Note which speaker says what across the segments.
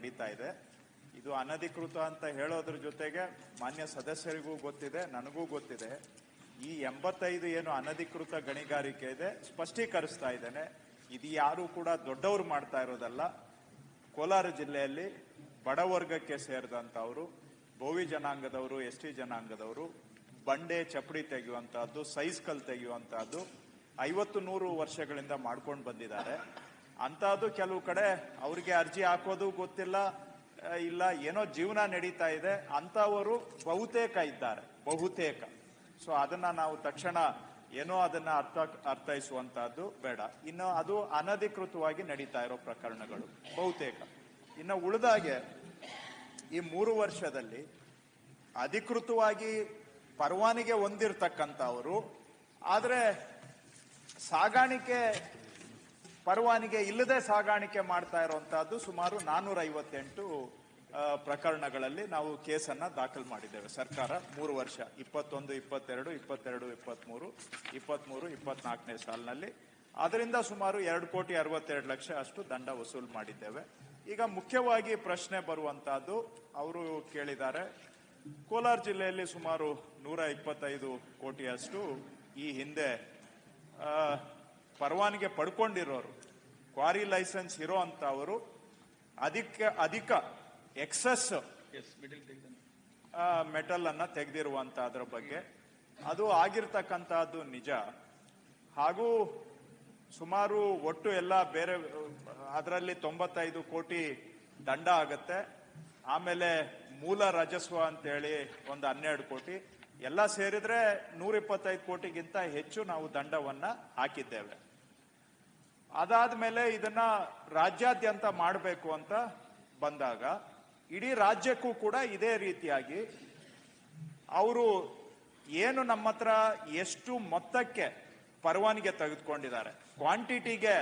Speaker 1: ನಡೀತಾ ಇದೆ. ಇದು ಅನಧಿಕೃತ ಅಂತ ಹೇಳೋದ್ರ ಜೊತೆಗೆ ಮಾನ್ಯ ಸದಸ್ಯರಿಗೂ ಗೊತ್ತಿದೆ, ನನಗೂ ಗೊತ್ತಿದೆ. ಈ ಎಂಬತ್ತೈದು ಏನು ಅನಧಿಕೃತ ಗಣಿಗಾರಿಕೆ ಇದೆ, ಸ್ಪಷ್ಟೀಕರಿಸ್ತಾ ಇದ್ದೇನೆ. ಇದು ಯಾರು ಕೂಡ ದೊಡ್ಡವರು ಮಾಡ್ತಾ ಇರೋದಲ್ಲ. ಕೋಲಾರ ಜಿಲ್ಲೆಯಲ್ಲಿ ಬಡವರ್ಗಕ್ಕೆ ಸೇರಿದಂಥವರು ಬೋವಿ ಜನಾಂಗದವರು, ಎಸ್ ಟಿ ಜನಾಂಗದವರು, ಬಂಡೆ ಚಪ್ಪಡಿ ತೆಗೆಯುವಂತಹದ್ದು ಸೈಸ್ಕಲ್ ತೆಗೆಯುವಂತಹದ್ದು ಐವತ್ತು ನೂರು ವರ್ಷಗಳಿಂದ ಮಾಡ್ಕೊಂಡು ಬಂದಿದ್ದಾರೆ. ಅಂತಹದ್ದು ಕೆಲವು ಕಡೆ ಅವರಿಗೆ ಅರ್ಜಿ ಹಾಕೋದು ಗೊತ್ತಿಲ್ಲ ಇಲ್ಲ, ಏನೋ ಜೀವನ ನಡೀತಾ ಇದೆ ಅಂತವರು ಬಹುತೇಕ ಇದ್ದಾರೆ, ಬಹುತೇಕ. ಸೊ ಅದನ್ನ ನಾವು ತಕ್ಷಣ ಏನೋ ಅದನ್ನ ಅರ್ಥ ಅರ್ಥೈಸುವಂತಹದ್ದು ಬೇಡ. ಇನ್ನು ಅದು ಅನಧಿಕೃತವಾಗಿ ನಡೀತಾ ಇರೋ ಪ್ರಕರಣಗಳು, ಬಹುತೇಕ. ಇನ್ನು ಉಳಿದಾಗೆ, ಈ ಮೂರು ವರ್ಷದಲ್ಲಿ ಅಧಿಕೃತವಾಗಿ ಪರವಾನಿಗೆ ಹೊಂದಿರತಕ್ಕಂಥವರು, ಆದರೆ ಸಾಗಾಣಿಕೆ ಪರವಾನಿಗೆ ಇಲ್ಲದೆ ಸಾಗಾಣಿಕೆ ಮಾಡ್ತಾ ಇರುವಂತಹದ್ದು ಸುಮಾರು ನಾನೂರ ಐವತ್ತೆಂಟು ಪ್ರಕರಣಗಳಲ್ಲಿ ನಾವು ಕೇಸನ್ನ ದಾಖಲು ಮಾಡಿದ್ದೇವೆ. ಸರ್ಕಾರ ಮೂರು ವರ್ಷ, ಇಪ್ಪತ್ತೊಂದು, ಇಪ್ಪತ್ತೆರಡು ಇಪ್ಪತ್ತೆರಡು ಇಪ್ಪತ್ಮೂರು ಇಪ್ಪತ್ಮೂರು ಇಪ್ಪತ್ನಾಲ್ಕನೇ ಸಾಲಿನಲ್ಲಿ. ಅದರಿಂದ ಸುಮಾರು ಎರಡು ಕೋಟಿ ಅರವತ್ತೆರಡು ಲಕ್ಷ ಅಷ್ಟು ದಂಡ ವಸೂಲು ಮಾಡಿದ್ದೇವೆ. ಈಗ ಮುಖ್ಯವಾಗಿ ಪ್ರಶ್ನೆ ಬರುವಂತಹದ್ದು, ಅವರು ಕೇಳಿದ್ದಾರೆ, ಕೋಲಾರ ಜಿಲ್ಲೆಯಲ್ಲಿ ಸುಮಾರು ನೂರ ಇಪ್ಪತ್ತೈದು ಕೋಟಿಯಷ್ಟು ಈ ಹಿಂದೆ ಪರವಾನಿಗೆ ಪಡ್ಕೊಂಡಿರೋರು ಕ್ವಾರಿ ಲೈಸೆನ್ಸ್ ಇರೋ ಅಂತವರು ಅಧಿಕ ಅಧಿಕ ಎಕ್ಸಸ್ ಮೆಟಲ್ ಅನ್ನ ತೆಗೆದಿರುವಂತಹದ್ರ ಬಗ್ಗೆ. ಅದು ಆಗಿರ್ತಕ್ಕಂತಹದ್ದು ನಿಜ. ಹಾಗೂ ಸುಮಾರು ಒಟ್ಟು ಎಲ್ಲ ಬೇರೆ ಅದರಲ್ಲಿ ತೊಂಬತ್ತೈದು ಕೋಟಿ ದಂಡ ಆಗತ್ತೆ. ಆಮೇಲೆ ಮೂಲ ರಾಜಸ್ವ ಅಂತೇಳಿ ಒಂದು ಹನ್ನೆರಡು ಕೋಟಿ. ಎಲ್ಲ ಸೇರಿದ್ರೆ ನೂರ ಇಪ್ಪತ್ತೈದು ಕೋಟಿಗಿಂತ ಹೆಚ್ಚು ನಾವು ದಂಡವನ್ನ ಹಾಕಿದ್ದೇವೆ. ಅದಾದ್ಮೇಲೆ ಇದನ್ನ ರಾಜ್ಯಾದ್ಯಂತ ಮಾಡಬೇಕು ಅಂತ ಬಂದಾಗ ಇಡೀ ರಾಜ್ಯಕ್ಕೂ ಕೂಡ ಇದೇ ರೀತಿಯಾಗಿ ಅವರು ಏನು ನಮ್ಮ ಹತ್ರ ಎಷ್ಟು ಮೊತ್ತಕ್ಕೆ ಪರವಾನಿಗೆ ತೆಗೆದುಕೊಂಡಿದ್ದಾರೆ, ಕ್ವಾಂಟಿಟಿಗೆ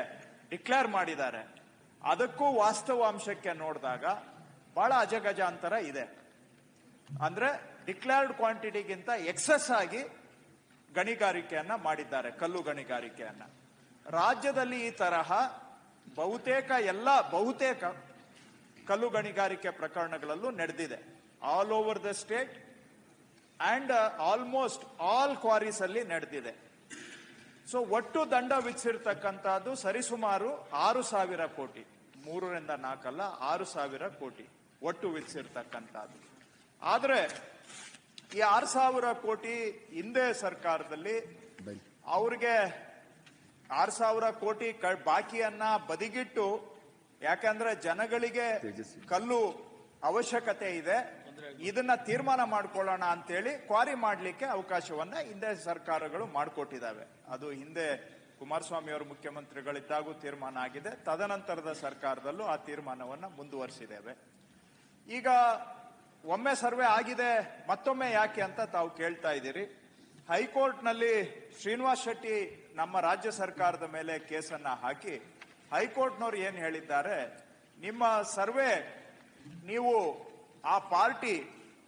Speaker 1: ಡಿಕ್ಲೇರ್ ಮಾಡಿದ್ದಾರೆ, ಅದಕ್ಕೂ ವಾಸ್ತವಾಂಶಕ್ಕೆ ನೋಡಿದಾಗ ಬಹಳ ಅಜಗಜಾಂತರ ಇದೆ. ಅಂದ್ರೆ ಡಿಕ್ಲೇರ್ಡ್ ಕ್ವಾಂಟಿಟಿಗಿಂತ ಎಕ್ಸಸ್ ಆಗಿ ಗಣಿಗಾರಿಕೆಯನ್ನ ಮಾಡಿದ್ದಾರೆ, ಕಲ್ಲು ಗಣಿಗಾರಿಕೆಯನ್ನ. ರಾಜ್ಯದಲ್ಲಿ ಈ ತರಹ ಬಹುತೇಕ ಎಲ್ಲ ಬಹುತೇಕ ಕಲ್ಲು ಗಣಿಗಾರಿಕೆ ಪ್ರಕರಣಗಳಲ್ಲೂ ನಡೆದಿದೆ. All over the state and almost all quarries ಅಲ್ಲಿ ನಡೆದಿದೆ. ಸೊ ಒಟ್ಟು ದಂಡ ವಿಧಿಸಿರ್ತಕ್ಕಂಥದ್ದು ಸರಿಸುಮಾರು ಆರು ಸಾವಿರ ಕೋಟಿ. ಮೂರರಿಂದ ನಾಲ್ಕಲ್ಲ ಆರು ಸಾವಿರ ಕೋಟಿ ಒಟ್ಟು ವಿಧಿಸಿರ್ತಕ್ಕಂಥದ್ದು. ಆದರೆ ಈ ಆರು ಸಾವಿರ ಕೋಟಿ ಹಿಂದೆ ಸರ್ಕಾರದಲ್ಲಿ ಅವ್ರಿಗೆ ಆರು ಸಾವಿರ ಕೋಟಿ ಬಾಕಿಯನ್ನ ಬದಿಗಿಟ್ಟು ಯಾಕಂದ್ರೆ ಜನಗಳಿಗೆ ಕಲ್ಲು ಅವಶ್ಯಕತೆ ಇದೆ. ಇದನ್ನ ತೀರ್ಮಾನ ಮಾಡ್ಕೊಳ್ಳೋಣ ಅಂತೇಳಿ ಕ್ವಾರಿ ಮಾಡಲಿಕ್ಕೆ ಅವಕಾಶವನ್ನ ಹಿಂದೆ ಸರ್ಕಾರಗಳು ಮಾಡಿಕೊಟ್ಟಿದ್ದಾವೆ. ಅದು ಹಿಂದೆ ಕುಮಾರಸ್ವಾಮಿ ಅವರು ಮುಖ್ಯಮಂತ್ರಿಗಳಿದ್ದಾಗೂ ತೀರ್ಮಾನ ಆಗಿದೆ. ತದನಂತರದ ಸರ್ಕಾರದಲ್ಲೂ ಆ ತೀರ್ಮಾನವನ್ನ ಮುಂದುವರಿಸಿದ್ದೇವೆ. ಈಗ ಒಮ್ಮೆ ಸರ್ವೆ ಆಗಿದೆ ಮತ್ತೊಮ್ಮೆ ಯಾಕೆ ಅಂತ ತಾವು ಕೇಳ್ತಾ ಇದ್ದೀರಿ. ಹೈಕೋರ್ಟ್ನಲ್ಲಿ ಶ್ರೀನಿವಾಸ್ ಶೆಟ್ಟಿ ನಮ್ಮ ರಾಜ್ಯ ಸರ್ಕಾರದ ಮೇಲೆ ಕೇಸನ್ನ ಹಾಕಿ ಹೈಕೋರ್ಟ್ನವರು ಏನು ಹೇಳಿದ್ದಾರೆ, ನಿಮ್ಮ ಸರ್ವೆ ನೀವು ಆ ಪಾರ್ಟಿ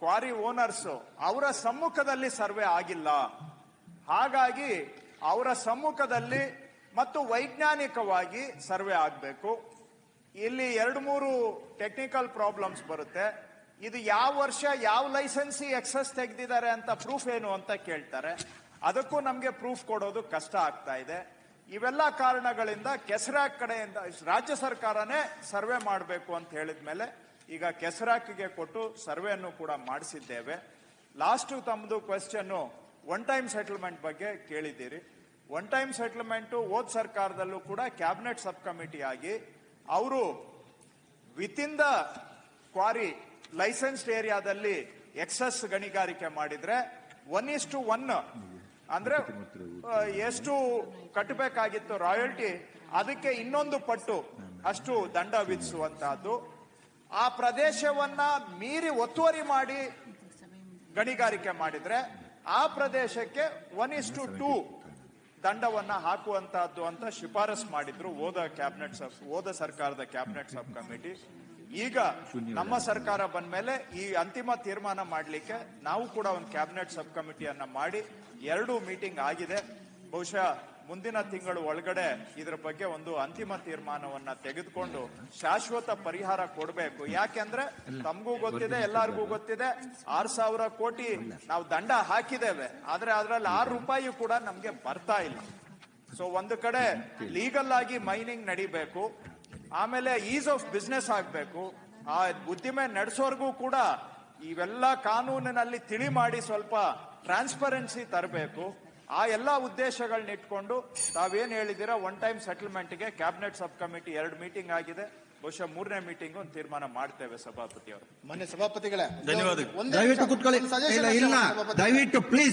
Speaker 1: ಕ್ವಾರಿ ಓನರ್ಸ್ ಅವರ ಸಮ್ಮುಖದಲ್ಲಿ ಸರ್ವೆ ಆಗಿಲ್ಲ. ಹಾಗಾಗಿ ಅವರ ಸಮ್ಮುಖದಲ್ಲಿ ಮತ್ತು ವೈಜ್ಞಾನಿಕವಾಗಿ ಸರ್ವೆ ಆಗಬೇಕು. ಇಲ್ಲಿ ಎರಡು ಮೂರು ಟೆಕ್ನಿಕಲ್ ಪ್ರಾಬ್ಲಮ್ಸ್ ಬರುತ್ತೆ. ಇದು ಯಾವ ವರ್ಷ ಯಾವ ಲೈಸೆನ್ಸಿ ಎಕ್ಸಸ್ ತೆಗೆದಿದ್ದಾರೆ ಅಂತ ಪ್ರೂಫ್ ಏನು ಅಂತ ಕೇಳ್ತಾರೆ. ಅದಕ್ಕೂ ನಮಗೆ ಪ್ರೂಫ್ ಕೊಡೋದು ಕಷ್ಟ ಆಗ್ತಾ ಇದೆ. ಇವೆಲ್ಲ ಕಾರಣಗಳಿಂದ ಕೆಸರಾಕ್ ಕಡೆಯಿಂದ ರಾಜ್ಯ ಸರ್ಕಾರನೇ ಸರ್ವೆ ಮಾಡಬೇಕು ಅಂತ ಹೇಳಿದ ಮೇಲೆ ಈಗ ಕೆಸರಾಕಿಗೆ ಕೊಟ್ಟು ಸರ್ವೆಯನ್ನು ಕೂಡ ಮಾಡಿಸಿದ್ದೇವೆ. ಲಾಸ್ಟು ತಮ್ಮದು ಕ್ವೆಶ್ಚನ್ ಒನ್ ಟೈಮ್ ಸೆಟಲ್ಮೆಂಟ್ ಬಗ್ಗೆ ಕೇಳಿದ್ದೀರಿ. ಒನ್ ಟೈಮ್ ಸೆಟಲ್ಮೆಂಟ್ ಓದ್ ಸರ್ಕಾರದಲ್ಲೂ ಕೂಡ ಕ್ಯಾಬಿನೆಟ್ ಸಬ್ ಕಮಿಟಿ ಆಗಿ ಅವರು ವಿತಿನ್ ದ ಕ್ವಾರಿ ಲೈಸೆನ್ಸ್ಡ್ ಏರಿಯಾದಲ್ಲಿ ಎಕ್ಸಸ್ ಗಣಿಗಾರಿಕೆ ಮಾಡಿದ್ರೆ ಒನ್ ಇಸ್ ಟು ಒನ್ ಅಂದ್ರೆ ಎಷ್ಟು ಕಟ್ಟಬೇಕಾಗಿತ್ತು ರಾಯಲ್ಟಿ ಅದಕ್ಕೆ ಇನ್ನೊಂದು ಪಟ್ಟು ಅಷ್ಟು ದಂಡ ವಿಧಿಸುವಂತಹದ್ದು. ಆ ಪ್ರದೇಶವನ್ನ ಮೀರಿ ಒತ್ತುವರಿ ಮಾಡಿ ಗಣಿಗಾರಿಕೆ ಮಾಡಿದ್ರೆ, ಆ ಪ್ರದೇಶಕ್ಕೆ ಒನ್ ಇಸ್ ಟು ಟೂ ದಂಡವನ್ನ ಹಾಕುವಂತಹದ್ದು ಅಂತ ಶಿಫಾರಸ್ ಮಾಡಿದ್ರು ಓದ ಕ್ಯಾಬಿನೆಟ್ ಸಬ್ ಓದ ಸರ್ಕಾರದ ಕ್ಯಾಬಿನೆಟ್ ಸಬ್ ಕಮಿಟಿ ಈಗ ನಮ್ಮ ಸರ್ಕಾರ ಬಂದ ಮೇಲೆ ಈ ಅಂತಿಮ ತೀರ್ಮಾನ ಮಾಡಲಿಕ್ಕೆ ನಾವು ಕೂಡ ಒಂದು ಕ್ಯಾಬಿನೆಟ್ ಸಬ್ ಕಮಿಟಿಯನ್ನ ಮಾಡಿ ಎರಡು ಮೀಟಿಂಗ್ ಆಗಿದೆ. ಬಹುಶಃ ಮುಂದಿನ ತಿಂಗಳು ಒಳಗಡೆ ಇದರ ಬಗ್ಗೆ ಒಂದು ಅಂತಿಮ ತೀರ್ಮಾನವನ್ನ ತೆಗೆದುಕೊಂಡು ಶಾಶ್ವತ ಪರಿಹಾರ ಕೊಡಬೇಕು. ಯಾಕೆಂದ್ರೆ ತಮಗೂ ಗೊತ್ತಿದೆ, ಎಲ್ಲಾರ್ಗೂ ಗೊತ್ತಿದೆ, ಆರ್ ಸಾವಿರ ಕೋಟಿ ನಾವು ದಂಡ ಹಾಕಿದ್ದೇವೆ. ಆದ್ರೆ ಅದರಲ್ಲಿ ಆರು ರೂಪಾಯಿ ಕೂಡ ನಮ್ಗೆ ಬರ್ತಾ ಇಲ್ಲ. ಸೊ ಒಂದು ಕಡೆ ಲೀಗಲ್ ಆಗಿ ಮೈನಿಂಗ್ ನಡಿಬೇಕು. ಆಮೇಲೆ ಈಸ್ ಆಫ್ ಬಿಸ್ನೆಸ್ ಆಗ್ಬೇಕು. ಆ ಉದ್ದಿಮೆ ನಡೆಸೋರ್ಗೂ ಕೂಡ ಇವೆಲ್ಲ ಕಾನೂನಿನಲ್ಲಿ ತಿಳಿ ಮಾಡಿ ಸ್ವಲ್ಪ ಟ್ರಾನ್ಸ್ಪರೆನ್ಸಿ ತರಬೇಕು. ಆ ಎಲ್ಲ ಉದ್ದೇಶಗಳನ್ನ ಇಟ್ಕೊಂಡು ತಾವೇನ್ ಹೇಳಿದಿರ ಒನ್ ಟೈಮ್ ಸೆಟಲ್ಮೆಂಟ್ಗೆ ಕ್ಯಾಬಿನೆಟ್ ಸಬ್ ಕಮಿಟಿ ಎರಡು ಮೀಟಿಂಗ್ ಆಗಿದೆ. ಬಹುಶಃ ಮೂರನೇ ಮೀಟಿಂಗ್ ಒಂದು ತೀರ್ಮಾನ ಮಾಡ್ತೇವೆ ಸಭಾಪತಿ ಅವರು
Speaker 2: ಮನೆ ಸಭಾಪತಿಗಳೇ.
Speaker 3: ಧನ್ಯವಾದಗಳು.
Speaker 4: ದಯವಿಟ್ಟು ಕುತ್ಕೊಳ್ಳಿ. ಇಲ್ಲ ಇಲ್ಲ. ದಯವಿಟ್ಟು ಪ್ಲೀಸ್